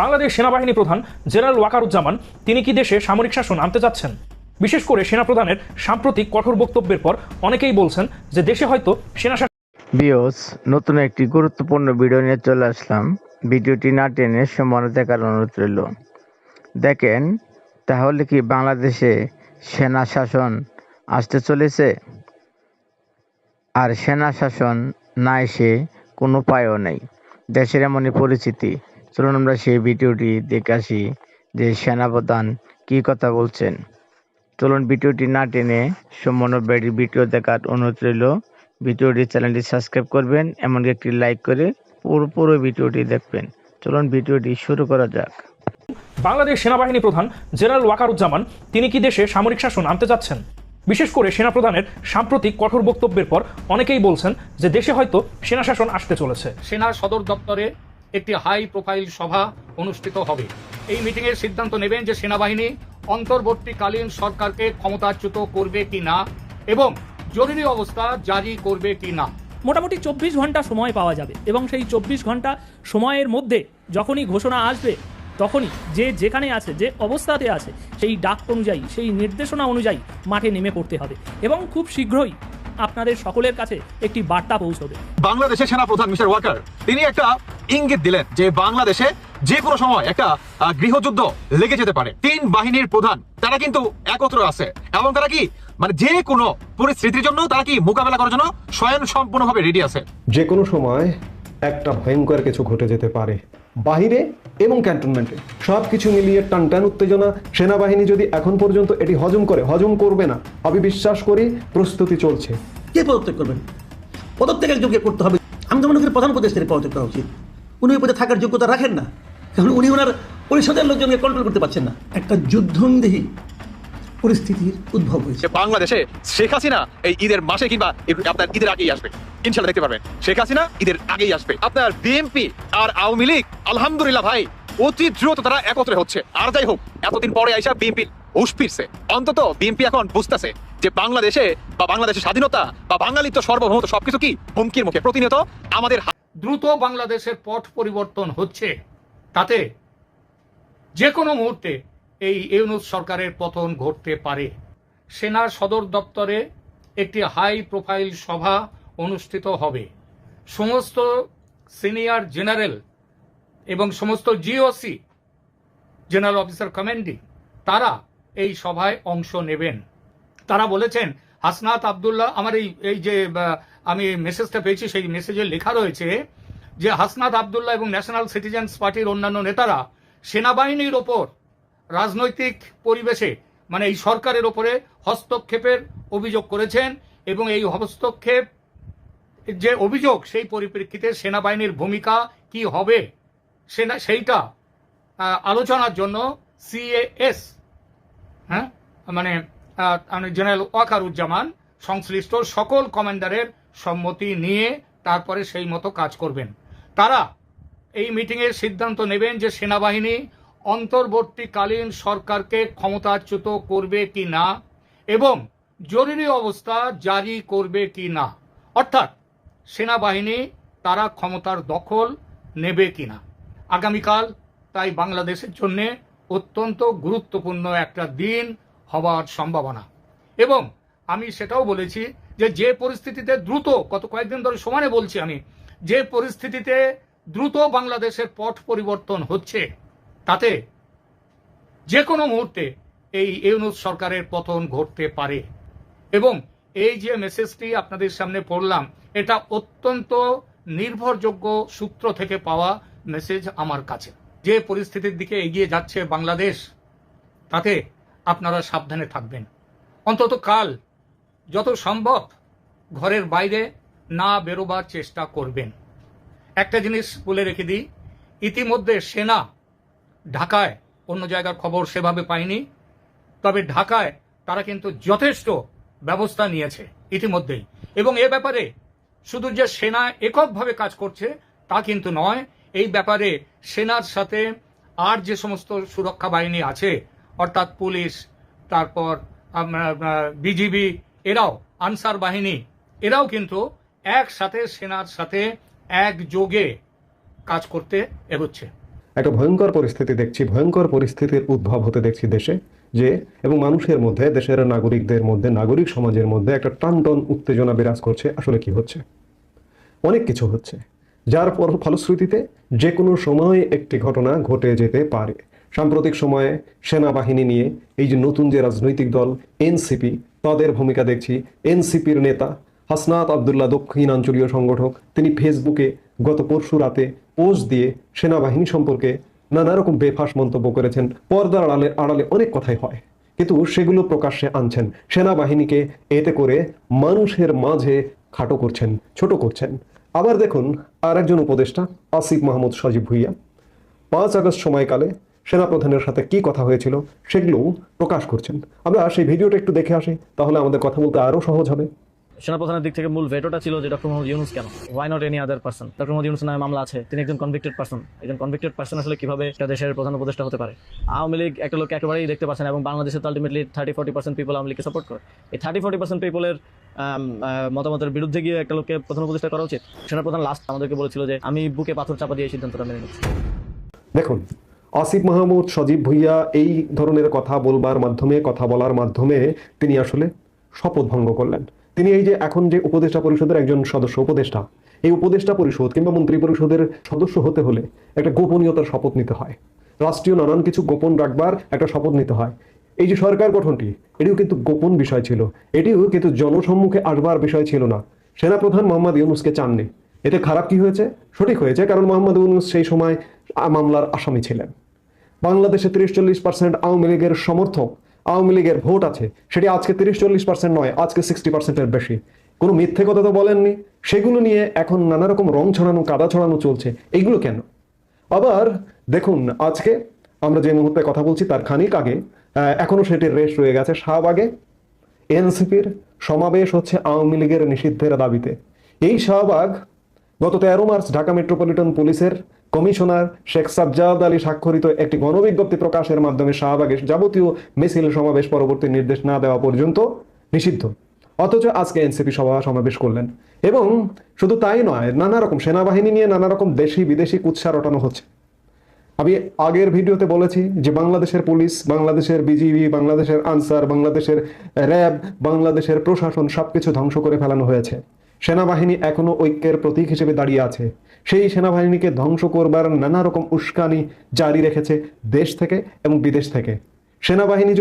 বাংলাদেশ সেনাবাহিনী প্রধান জেনারেল ওয়াকারুজ্জামান, তিনি কি দেশে সামরিক শাসন আনতে যাচ্ছেন বিশেষ করে সেনাপ্রধানের সাম্প্রতিক কঠোর বক্তব্যের পর অনেকেই বলছেন যে দেশে হয়তো সেনা বিওস নতুন একটি গুরুত্বপূর্ণ ভিডিও নিয়ে চলে আসলাম। ভিডিওটি না টেনে সম্মান দেখার অনুরোধ রইল। দেখেন, তাহলে কি বাংলাদেশে সেনা শাসন আসতে চলেছে? আর সেনা শাসন না এসে কোনো উপায়ও নেই। দেশের এমনই পরিস্থিতি। চলুন আমরা সেই ভিডিওটি দেখে আসি যে সেনাপ্রধান কী কথা বলছেন। চলুন ভিডিওটি না টেনে সম্পূর্ণ ভিডিও দেখার অনুরোধ রইল। ভিডিওটি চ্যানেলটি সাবস্ক্রাইব করবেন এমনকি একটি লাইক করে পুরো পুরো ভিডিওটি দেখবেন। চলুন ভিডিওটি শুরু করা যাক। বাংলাদেশ সেনাবাহিনী প্রধান জেনারেল ওয়াকারুজ্জামান তিনি কি দেশে সামরিক শাসন আনতে যাচ্ছেন বিশেষ করে সেনাপ্রধানের সাম্প্রতিক কঠোর বক্তব্যের পর অনেকেই বলছেন যে দেশে হয়তো সেনা শাসন আসতে চলেছে। সেনা সদর দপ্তরে একটি হাই প্রোফাইল সভা অনুষ্ঠিত হবে। এই মিটিংয়ের সিদ্ধান্ত নেবেন যে সেনাবাহিনী অন্তর্বর্তীকালীন সরকারকে ক্ষমতাচ্যুত করবে কি না এবং জরুরি অবস্থা জারি করবে কি না। মোটামুটি চব্বিশ ঘণ্টা সময় পাওয়া যাবে এবং সেই চব্বিশ ঘণ্টা সময়ের মধ্যে যখনই ঘোষণা আসবে, তখনই যে যেখানে আছে, যে অবস্থাতে আছে, সেই ডাক অনুযায়ী, সেই নির্দেশনা অনুযায়ী মাঠে নেমে পড়তে হবে এবং খুব শীঘ্রই আপনাদের সকলের কাছে একটি বার্তা পৌঁছবে। বাংলাদেশের সেনাপ্রধান মিস্টার ওয়াকার তিনি একটা ইঙ্গিত দিলেন যে বাংলাদেশে যে কোনো সময় একটা গৃহযুদ্ধ লেগে যেতে পারে। তিন বাহিনীর প্রধান তারা কিন্তু একত্র আছে। এবং তারা কি মানে যে কোনো পরিস্থিতির জন্য তারা কি মোকাবেলা করার জন্য স্বয়ং সম্পূর্ণভাবে রেডি আছে? যে কোনো সময় একটা ভয়ঙ্কর কিছু ঘটে যেতে পারে। বাহিরে এবং ক্যান্টনমেন্টে। সব কিছু মিলিয়ে টানটান উত্তেজনা, সেনাবাহিনী যদি এখন পর্যন্ত এটি হজম করে, হজম করবে না আমি বিশ্বাস করি প্রস্তুতি চলছে। কে পদত্যাগ করবেন? পদত্যাগের একজনকে করতে হবে। আমি তো মনে করি প্রধান উপদেষ্টার পদত্যাগ করা উচিত। উনি ওই পদে থাকার যোগ্যতা রাখেন না। কারণ উনি ওনার পরিষদের লোকজনকে কন্ট্রোল করতে পারছেন না। একটা যুদ্ধন্দেহী পরিস্থিতির উদ্ভব হয়েছে। বাংলাদেশে শেখ হাসিনা এই ঈদের মাসে কিংবা আপনার ঈদের আগেই আসবে। ইনশাল্লাহ দেখতে পারবেন। শেখ হাসিনা ঈদের আগেই আসবে। আপনার বিএনপি আর আওয়ামী লীগ আলহামদুলিল্লাহ ভাই অতি দ্রুত তারা একত্রে হচ্ছে। আর যাই হোক এতদিন পরে আইসা বিএনপি হুশ ফিরছে। অন্তত বিএনপি এখন বুঝতেছে যে বাংলাদেশে বা বাংলাদেশের স্বাধীনতা বা বাঙালিত্ব সর্বভৌমত্ব সবকিছু কি হুমকির মুখে। প্রতিনিয়ত আমাদের হাত দ্রুত বাংলাদেশের পথ পরিবর্তন হচ্ছে। তাতে যে কোনো মুহূর্তে এই ইউনুস সরকারের পতন ঘটতে পারে। সেনার সদর দপ্তরে একটি হাই প্রোফাইল সভা অনুষ্ঠিত হবে। সমস্ত সিনিয়র জেনারেল এবং সমস্ত জিওসি জেনারেল অফিসার কমান্ডিং, তারা এই সভায় অংশ নেবেন। তারা বলেছেন, হাসনাত আবদুল্লাহ, আমার এই এই যে আমি মেসেজটা পেয়েছি, সেই মেসেজে লেখা রয়েছে যে, হাসনাত আবদুল্লাহ এবং ন্যাশনাল সিটিজেন্স পার্টির অন্যান্য নেতারা সেনাবাহিনীর ওপর রাজনৈতিক পরিবেশে মানে এই সরকারের ওপরে হস্তক্ষেপের অভিযোগ করেছেন এবং এই হস্তক্ষেপ, যে অভিযোগ, সেই পরিপ্রেক্ষিতে সেনাবাহিনীর ভূমিকা কি হবে, সেনা, সেইটা আলোচনার জন্য সিএএস হ্যাঁ মানে মানে জেনারেল ওয়াকারুজ্জামান সংশ্লিষ্ট সকল কমান্ডারের সম্মতি নিয়ে তারপরে সেই মতো কাজ করবেন। তারা এই মিটিংয়ের সিদ্ধান্ত নেবেন যে সেনাবাহিনী অন্তর্বর্তীকালীন সরকারকে ক্ষমতাচ্যুত করবে কি না এবং জরুরি অবস্থা জারি করবে কি না? অর্থাৎ সেনাবাহিনী তারা ক্ষমতার দখল নেবে কিনা আগামীকাল তাই বাংলাদেশের জন্য অত্যন্ত গুরুত্বপূর্ণ একটা দিন হওয়ার সম্ভাবনা। এবং আমি সেটাও বলেছি যে যে পরিস্থিতিতে দ্রুত, গত কয়েকদিন ধরে সমানে বলছি আমি, যে পরিস্থিতিতে দ্রুত বাংলাদেশের পথ পরিবর্তন হচ্ছে তাতে যে কোনো মুহূর্তে এই ইউনুস সরকারের পতন ঘটতে পারে। এবং এই যে মেসেজটি আপনাদের সামনে পড়লাম, এটা অত্যন্ত নির্ভরযোগ্য সূত্র থেকে পাওয়া মেসেজ আমার কাছে। যে পরিস্থিতির দিকে এগিয়ে যাচ্ছে বাংলাদেশ, তাতে আপনারা সাবধানে থাকবেন। অন্তত কাল যত সম্ভব ঘরের বাইরে না বেরোবার চেষ্টা করবেন। একটা জিনিস বলে রেখে দিই, ইতিমধ্যে সেনা ঢাকায় অন্য জায়গার খবর সেভাবে পাইনি। তবে ঢাকায় তারা কিন্তু যথেষ্ট ব্যবস্থা নিয়েছে ইতিমধ্যেই। এবং এ ব্যাপারে শুধু যে সেনা এককভাবে কাজ করছে, তা কিন্তু নয়। এই ব্যাপারে সেনার সাথে আর যে সমস্ত সুরক্ষা বাহিনী আছে, অর্থাৎ পুলিশ, তারপর বিজিবি, এরাও, আনসার বাহিনী, এরাও কিন্তু একসাথে সেনার সাথে একযোগে কাজ করতে এগোচ্ছে। একটা ভয়ঙ্কর পরিস্থিতি দেখছি, ভয়ঙ্কর পরিস্থিতির উদ্ভব হতে দেখছি দেশে, যে এবং মানুষের মধ্যে, দেশের নাগরিকদের মধ্যে, নাগরিক সমাজের মধ্যে একটা টানটন উত্তেজনা বিরাজ করছে, আসলে কি হচ্ছে? অনেক কিছু হচ্ছে, যার পর ফলশ্রুতিতে যে কোনো সময় একটি ঘটনা ঘটে যেতে পারে। সাম্প্রতিক সময়ে সেনাবাহিনী নিয়ে এই যে নতুন যে রাজনৈতিক দল, এনসিপি, তাদের ভূমিকা দেখছি। এনসিপির নেতা হাসনাত আবদুল্লাহ দক্ষিণাঞ্চলীয় সংগঠক, তিনি ফেসবুকে গত পরশু রাতে পোস্ট দিয়ে সেনাবাহিনী সম্পর্কে নানা রকম বেফাস মন্তব্য করেছেন। পর্দার আড়ালে আড়ালে অনেক কথাই হয়। কিন্তু সেগুলো প্রকাশ্যে আনছেন। সেনাবাহিনীকে এতে করে মানুষের মাঝে খাটো করছেন, ছোট করছেন। আবার দেখুন আর একজন উপদেষ্টা, আসিফ মাহমুদ সজীব ভুইয়া। পাঁচ আগস্ট সময়কালে সেনাপ্রধানের সাথে কি কথা হয়েছিল সেগুলো প্রকাশ করছেন। আমরা সেই ভিডিওটা একটু দেখে আসি, তাহলে আমাদের কথা বলতে আরও সহজ হবে। সেনাপ্রধানের দিক থেকে মূল ভেটোটা ছিল যে ডক্টর মোহাম্মদ ইউনুস কেন? Why not any other person doctor Mohammad Yunus নামে মামলা আছে, তিনি একজন কনভিক্টেড পার্সন একজন কনভিক্টেড পার্সন আসলে কীভাবে একটা দেশের প্রধান উপদেষ্টা হতে পারে? আওয়ামী লীগ একটা লোক একেবারেই দেখতে পাচ্ছেন এবং বাংলাদেশে তো ultimately thirty forty percent people Awami লীগকে সাপোর্ট করে। এই থার্টি ফোর্টি পার্সেন্ট পিপলের মতামতের বিরুদ্ধে গিয়ে একটা লোককে প্রধান উপদেষ্টা করা উচিত? সেনাপ্রধান লাস্ট আমাদেরকে বলেছিল যে, আমি বুকে পাথর চাপা দিয়ে এই সিদ্ধান্তটা মেনে নিচ্ছি। দেখুন, আসিফ মাহমুদ, সজীব ভুইয়া এই ধরনের কথা বলবার মাধ্যমে, কথা বলার মাধ্যমে তিনি আসলে শপথ ভঙ্গ করলেন। তিনি এই যে এখন যে উপদেষ্টা পরিষদের একজন সদস্য, উপদেষ্টা, এই উপদেষ্টা পরিষদ কিংবা মন্ত্রী পরিষদের সদস্য হতে হলে একটা গোপনীয়তার শপথ নিতে হয়। রাষ্ট্রীয় নানান কিছু গোপন রাখবার একটা শপথ নিতে হয়। এই যে সরকার গঠনটি, এটিও কিন্তু গোপন বিষয় ছিল। এটিও কিন্তু জনসম্মুখে আসবার বিষয় ছিল না। সেনাপ্রধান মোহাম্মদ ইউনুসকে চাননি। এতে খারাপ কি হয়েছে? সঠিক হয়েছে, কারণ মোহাম্মদ ইউনুস সেই সময় মামলার আসামি ছিলেন। বাংলাদেশে তিরিশ চল্লিশ পার্সেন্ট আওয়ামী লীগের সমর্থক আওয়ামী লীগের ভোট আছে সেটি আজকে তিরিশ চল্লিশ পার্সেন্ট নয় আজকে সিক্সটি পার্সেন্টের বেশি। কোনো মিথ্যে কথা তো বলেননি। সেগুলো নিয়ে এখন নানা রকম রং ছড়ানো কাদা ছড়ানো চলছে। এইগুলো কেন? আবার দেখুন আজকে আমরা যে মুহূর্তে কথা বলছি তার খানিক আগে আহ, এখনও সেটির রেশ রয়ে গেছে শাহবাগে এনসিপির সমাবেশ হচ্ছে আওয়ামী লীগের নিষিদ্ধের দাবিতে। এই শাহবাগ গত তেরো মার্চ ঢাকা মেট্রোপলিটন পুলিশের কমিশনার শেখ সাজ্জাদ আলী স্বাক্ষরিত একটি গণবিজ্ঞপ্তি প্রকাশের মাধ্যমে শাহবাগের যাবতীয় মিছিল সমাবেশ পরবর্তী নির্দেশ না দেওয়া পর্যন্ত নিষিদ্ধ। অথচ আজকে এনসিপি সভা সমাবেশ করলেন। এবং শুধু তাই নয়, নানা রকম সেনাবাহিনী নিয়ে নানা রকম দেশি বিদেশি কুৎসা রটানো হচ্ছে। আমি আগের ভিডিওতে বলেছি যে বাংলাদেশের পুলিশ, বাংলাদেশের বিজিবি, বাংলাদেশের আনসার, বাংলাদেশের র্যাব, বাংলাদেশের প্রশাসন সবকিছু ধ্বংস করে ফেলানো হয়েছে। সেনাবাহিনী এখনও ঐক্যের প্রতীক হিসেবে দাঁড়িয়ে আছে। সেই সেনাবাহিনীকে ধ্বংস করবার নানা রকম উস্কানি জারি রেখেছে দেশ থেকে এবং বিদেশ থেকে। সেনাবাহিনী যদি